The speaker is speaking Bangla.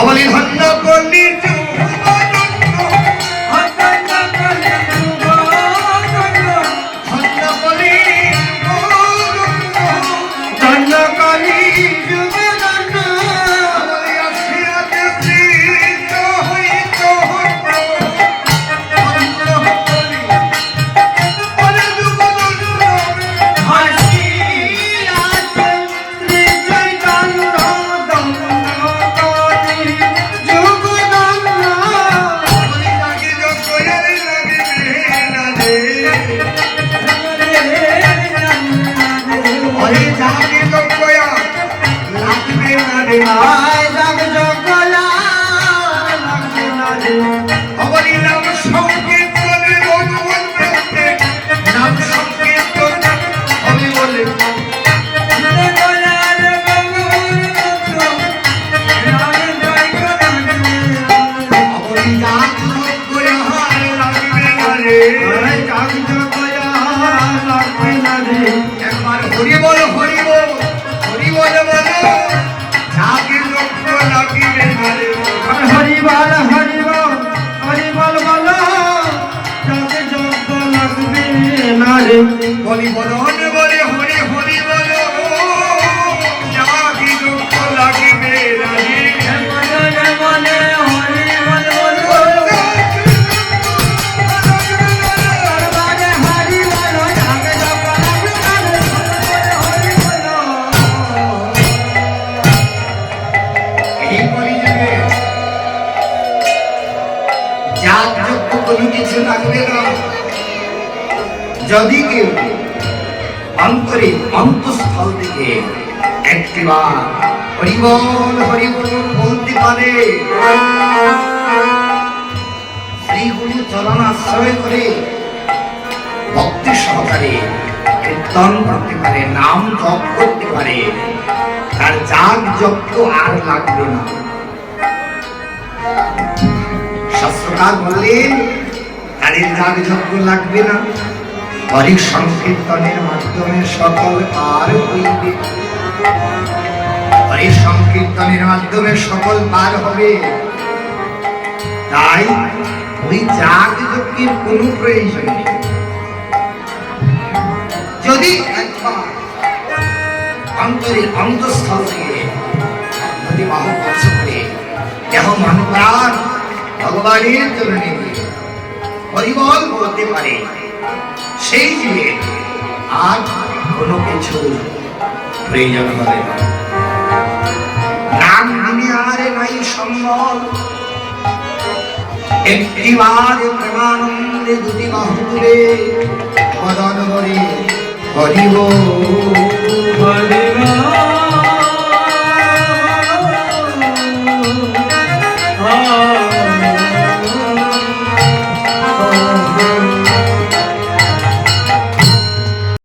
ಅವಳಿ ಹನ್ನ ಕೊಂಡಿದ್ದ একবার হরি বল হরি বল হরি বল বলো। যাকে যজ্ঞ লাগিবে বলো যাকে যোগ্য লাগবে না রে। বলি বলন বলে। যাগ যজ্ঞ কোনো কিছু লাগবে না। যদি কেউ অন্তরে অন্তঃস্থল থেকে একটিবার হরিবল হরিবল বলতে পারে শ্রী গুরু চরণ আশ্রয় করে ভক্তি সহকারে কীর্তন করতে পারে, নাম জপ করতে পারে, তার যাগ যজ্ঞ আর লাগবে না। শাস্ত্রকার বললেন তাদের যাগ যজ্ঞ লাগবে না। হরি সংকীর্তনের মাধ্যমে সকল পার হইবে। হরি সংকীর্তনের মাধ্যমে সকল পার হবে। তাই ওই যাগ যজ্ঞের কোনো প্রয়োজন নেই। যদি একবার অন্তরে অন্তঃস্থল থেকে নদী বাহু স্পর্শ করে দেহ মন প্রাণ ভগবানের চরণে হরিবল বলতে পারে, সেই জীবে আর কোনো কিছু প্রয়োজন হবে নাম দুনিয়ারে নাই সম্বল। একটিবার প্রেমানন্দে দুটি বাহু তুলে বদন করে হরিব হরি